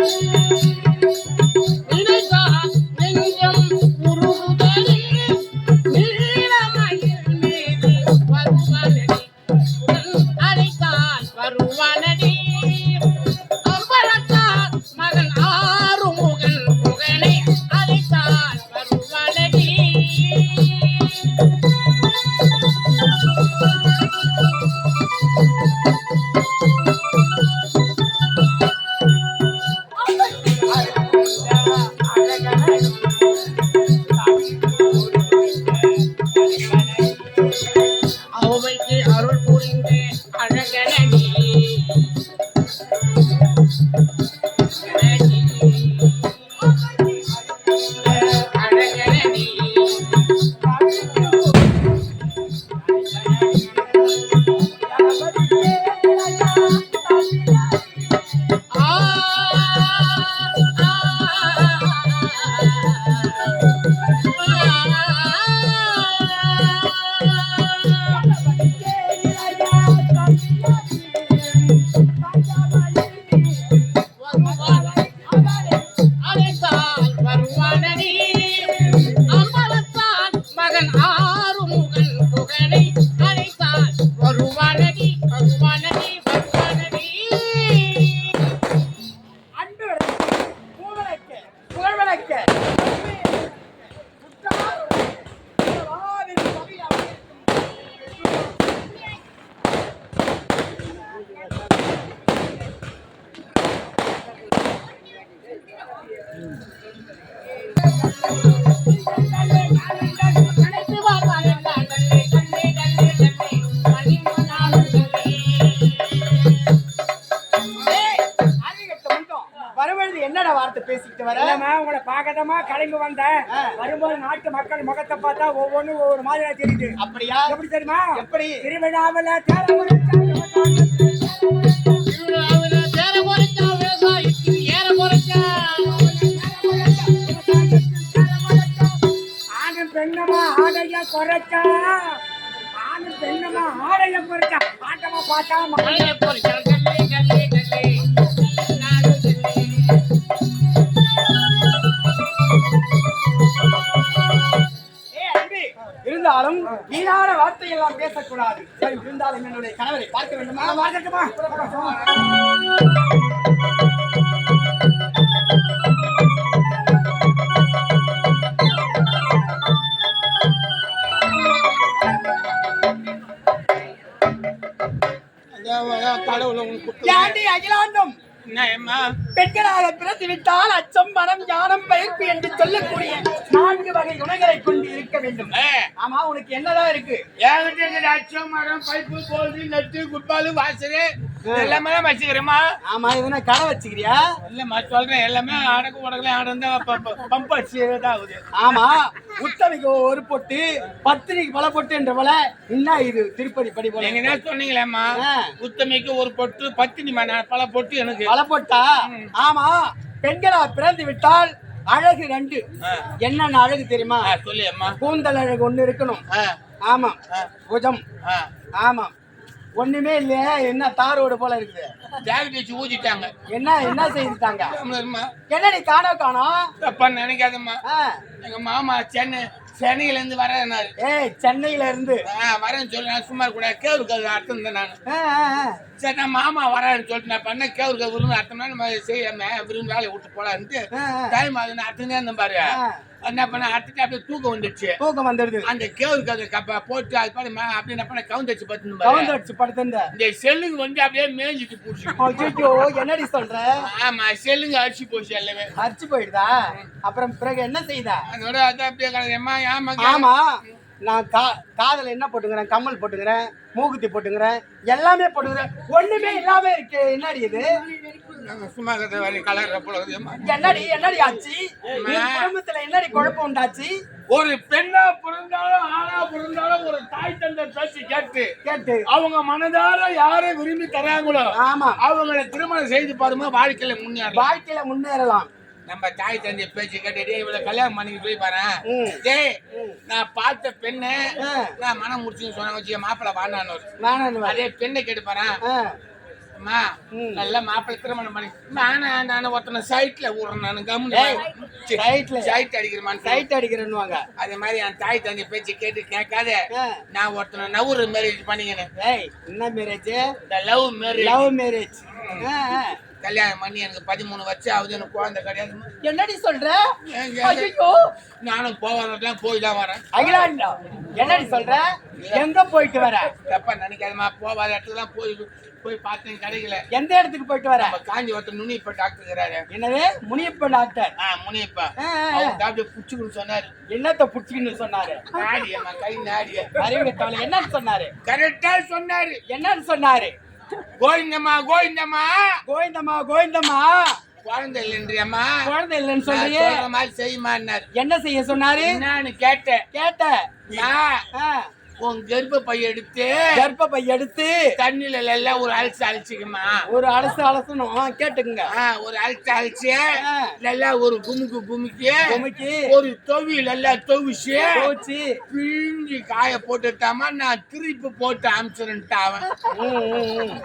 Música பேசிக்கிட்டு வர? இல்லம்மா, உங்களை கிளம்பி வந்தேன். வரும்போது நாட்டு மக்கள் முகத்தை பார்த்தா ஒவ்வொன்றும் ஒவ்வொரு மாதிரியா தெரியுது. அப்படியா? எப்படி தெரியுமா? எப்படி? திருவிழாவில் ஆணும் பெண்ணமா ஆடைய குறைச்சா? ஆணும் பெண்ணமா ஆடைய குறைச்சா? ஆட்டமா பார்த்தா எல்லாம் பேசக்கூடாது. சரி, இருந்தாலும் என்னுடைய கணவரை பார்க்க வேண்டுமா? பார்க்கட்டுமா? ஏண்டி அகிலாண்டம் பெண்களாக பிறந்து விட்டால் அச்சம் மனம் ஞானம் பயிர்ப்பு என்று சொல்லக்கூடிய நான்கு வகை குணங்களை கொண்டு இருக்க வேண்டும். ஆமா உனக்கு என்னதான் இருக்கு? இருக்கிற அச்சம் மரம் பைப்பு போல்டு நட்டு குட்பாலு வாசரு எல்லாமே தான் வச்சுக்கிறேம்மா. ஆமா எதுனா கடை வச்சுக்கிறியா? இல்லம்மா சொல்றேன். எல்லாமே அடக்கு உடக்கல ஆடந்தா பம்ப் அடிச்சு ஆகுது. ஆமா உத்தமிக்கு ஒரு பொட்டு பத்திரிக்கு பல பொட்டு என்ற போல என்ன இது திருப்பதி படி போல? நீங்க என்ன சொன்னீங்களேம்மா. உத்தமைக்கு ஒரு பொட்டு பத்தினி பல பொட்டு எனக்கு. பல பொட்டா? ஆமா பெண்களா பிறந்து விட்டால் அழகு ரெண்டு. என்னென்ன அழகு தெரியுமா? ஆ, சொல்லு அம்மா கூந்தல் அழகு ஒண்ணு இருக்கணும். ஆமா புஜம். ஆமா. ஒண்ணுமே இல்லையா என்ன தாரோடு போல இருக்குது? ஜாக்கெட் வச்சு ஊதிட்டாங்க. என்ன என்ன செய்துட்டாங்க? என்ன நீ காணோ காணோம்? தப்பா நினைக்காதம்மா. எங்க மாமா சென்னை சென்னையில இருந்து வரேன்னாரு. ஏய் சென்னையில இருந்து வரேன்னு சொல்லி நான் சும்மா கூட கேவுருக்கு அது அர்த்தம் தான் நான். சரி நான் மாமா வரேன்னு சொல்லிட்டு நான் பண்ண கேவுருக்கு விருந்து அர்த்தம்னா நம்ம செய்யாம விருந்து வேலையை விட்டு போலான்ட்டு. டைம் அது நான் அர்த்தம் இருந்தேன் பாரு. என்ன பண்ண அர்த்தத்தை அப்படியே தூக்கம் வந்துடுச்சு தூக்கம் வந்துடுது அந்த கேவுருக்கு அது கப்ப போட்டு அது பாரு அப்படியே என்ன பண்ண பார்த்து கவுண்ட் அடிச்சு படுத்திருந்த. இந்த செல்லுங்க வந்து அப்படியே மேய்ஞ்சிட்டு போச்சு. என்னடி சொல்ற? ஆமா செல்லுங்க அடிச்சு போச்சு எல்லாமே. அரிச்சு போயிடுதா? அப்புறம் பிறகு என்ன செய்தா? அதோட அது அப்படியே ஏமா ஆமா. நான் கா காதல என்ன போட்டுக்கிறேன் கம்மல் போட்டுக்கிறேன் மூக்குத்தி போட்டுக்கிறேன் எல்லாமே போட்டுக்கிறேன் ஒண்ணுமே இல்லாம இருக்கு. என்னடி இது? சும்மா என்னடி என்னடி ஆச்சு? குடும்பத்துல என்னடி குழப்பம் உண்டாச்சு? ஒரு பெண்ணா பிறந்தாலும் ஆணா பிறந்தாலும் ஒரு தாய் தந்தை பேச்சு கேட்டு கேட்டு. அவங்க மனதார யாரை விரும்பி தராங்களோ ஆமா. அவங்கள திருமணம் செய்து பாருங்க வாழ்க்கையில முன்னேறலாம். வாழ்க்கையில முன்னேறலாம். நம்ம தாய் தந்தை பேச்சு கேட்டு இவ்வளவு கல்யாணம் பண்ணி போய் பாரு. டேய் நான் பார்த்த பெண்ணு. நான் மனம் முடிச்சுன்னு சொன்னாங்க வச்சு மாப்பிள்ள வாண்டான்னு அதே பெண்ணை கேட்டு பாரு. அம்மா நல்ல மாப்பிள்ளை திருமணம் பண்ணி நானே நானே ஒருத்தனை சைட்ல விடுறேன் நான் ஏய், side ல? சைட் அடிக்கிறேன் சைட் அடிக்கிறேன்னுவாங்க. அதே மாதிரி என் தாய் தந்தை பேச்சு கேட்டு கேட்காத. நான் ஒருத்தனை நவுறு மேரேஜ் பண்ணிக்கினேன் ஏய் என்ன marriage love marriage. Love marriage. கல்யாணம் பண்ணி எனக்கு பதிமூணு வருஷம் ஆகுது எனக்கு குழந்தை கிடையாது. என்னடி சொல்ற? நானும் போவாதான் போய் தான் வரேன். அகிலாண்டா என்னடி சொல்ற? எங்க போயிட்டு வர? தப்பா நினைக்காதமா போவாத இடத்துல போய் போய் பார்த்தேன் கிடைக்கல. எந்த இடத்துக்கு போயிட்டு வர? காஞ்சி ஒருத்தர் நுனி இப்ப டாக்டர் இருக்கிறாரு என்னது? முனியப்ப டாக்டர் ஆ முனியப்பா. டாக்டர் புடிச்சுக்கணும் சொன்னாரு. என்னத்த புடிச்சுக்கின்னு சொன்னாரு? நாடி அம்மா கை நாடி அறிவு கவலை என்னன்னு சொன்னாரு? கரெக்டா சொன்னாரு. என்னன்னு சொன்னாரு? கோவிந்தம்மா கோவிந்தம்மா. கோவிந்தம்மா கோவிந்தம்மா. குழந்தை இல்லைன்றியம்மா குழந்தை இல்லைன்னு நான் சொல்றியே. சொல்ற மாதிரி செய்யுமான்னாரு. என்ன செய்ய சொன்னாரு? என்னன்னு கேட்டேன். கேட்ட நான் ஆ, உன் கர்ப்ப பை எடுத்து கர்ப்பப்பை எடுத்து தண்ணில எல்லாம் ஒரு அலசி அழிச்சுக்குமா ஒரு அலசு அலசணும் கேட்டுக்குங்க. ஒரு அழிச்சு அழிச்சு ஆ. நல்லா ஒரு குமுக்கு குமுக்கி குமிக்கி. ஒரு தொவி நல்லா தொவிச்சு போச்சு பிழிஞ்சு காய போட்டுட்டாமா நான் திருப்பி போட்டு அமிச்சிருன்ட்டா அவன் ம், ம், ம்.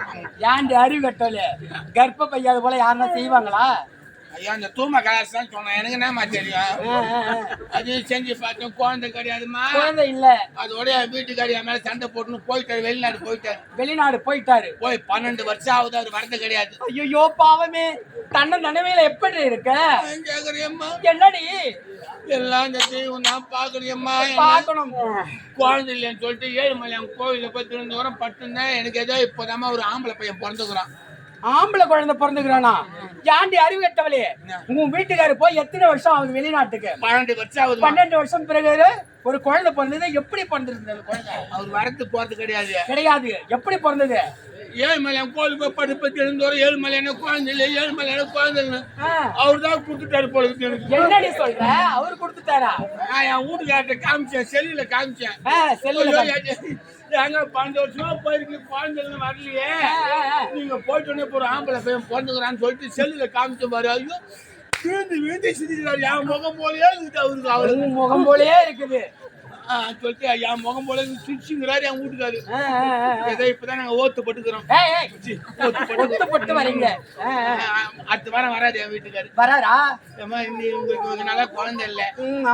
ஏன்டி அறிவு கட்டல கர்ப்ப பையாது போல யாருன்னா செய்வாங்களா? ஐயா அந்த தூம கலாஸ் தான் சொன்னேன். எனக்கு என்னமா தெரியும். அதையும் செஞ்சு பார்த்தோம் குழந்தை கிடையாதுமா குழந்தை இல்ல. அதோட என் வீட்டுக்காரி என் மேல சண்டை போட்டுன்னு போயிட்டாரு வெளிநாடு போயிட்டாரு. வெளிநாடு போயிட்டாரு. போய் பன்னெண்டு வருஷம் ஆகுது அவர் வரது கிடையாது. ஐயோ பாவமே. தன்னை நினைவையில எப்படி இருக்க? என்னடி? எல்லாம் இந்த தெய்வம் நான் பாக்குறியம்மா பார்க்கணும். குழந்தை இல்லைன்னு சொல்லிட்டு ஏழுமலையான் கோவில போய் திருந்தவரம் பட்டுந்தேன் எனக்கு ஏதோ இப்போதாம்மா ஒரு ஆம்பளை பையன் பிறந்துக்கிறான். ஆம்பளை குழந்தை பிறந்துக்கிறானா? ஏன்டி அறிவு கட்டவளே? உன் வீட்டுக்காரு போய் எத்தனை வருஷம் ஆகுது வெளிநாட்டுக்கு? பன்னெண்டு வருஷம் ஆகுது பன்னெண்டு வருஷம் பிறகு ஒரு குழந்தை பிறந்தது. எப்படி பிறந்திருந்தது அந்த குழந்தை? அவர் வரத்து போறது கிடையாது. கிடையாது. எப்படி பிறந்தது? ஏழுமலையான் கோவில் போய் படுப்பு திருந்தவரம் ஏழுமலையான குழந்தை இல்லை ஏழுமலையான குழந்தை இல்லை அவர் தான் கொடுத்துட்டாரு போல என்னடி சொல்ற? அவரு கொடுத்துட்டாரா? நான் என் வீட்டுக்கார்ட்ட காமிச்சேன் செல்லுல காமிச்சேன். ஆ, செல்லுல ஏங்க பன்னெண்டு வருஷமா போயிருக்கு குழந்தை இல்லை, வரலையே. நீங்க போயிட்டு உடனே ஒரு ஆம்பளை பையன் பிறந்துக்கிறான்னு சொல்லிட்டு செல்லுல காமிச்ச பாரு ஐயோ விழுந்து விழுந்து சிரிக்கிறாரு. என் முகம் போலயே இருக்குது அவருக்கு அவரு. உன் முகம் போலயே இருக்குது. சொல்லிட்டு என் முகம் போல சிரிச்சுங்கிறாரு என் வீட்டுக்காரு. ஏதோ இப்பதான் நாங்க ஓத்து பட்டுக்கிறோம். ஒத்துப்பட்டு வரீங்க. அடுத்த வாரம் வராது என் வீட்டுக்காரு. வராரா? இன்னி உங்களுக்கு நாளா குழந்தை இல்ல.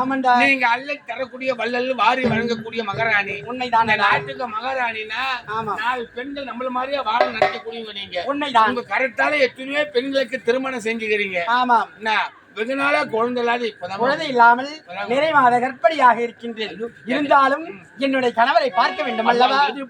ஆமாண்டா. நீங்க அல்ல தரக்கூடிய வள்ளல் வாரி வழங்கக்கூடிய மகாராணி. உண்மைதானே நாட்டுக்கு மகாராணினா ஆமா. நாலு பெண்கள் நம்மள மாதிரியே வாழ நினைக்கக்கூடியவங்க நீங்க. உண்மைதான் உங்க கரெக்டால எத்தனையோ பெண்களுக்கு திருமணம் செஞ்சுக்கிறீங்க. ஆமாம் என்ன? வெகு நாளா குழந்தை இல்லாத குழந்தை இல்லாமல் நிறைவாத கற்பனையாக இருக்கின்றேன். இருந்தாலும் என்னுடைய கணவரை பார்க்க வேண்டும் அல்லவா இது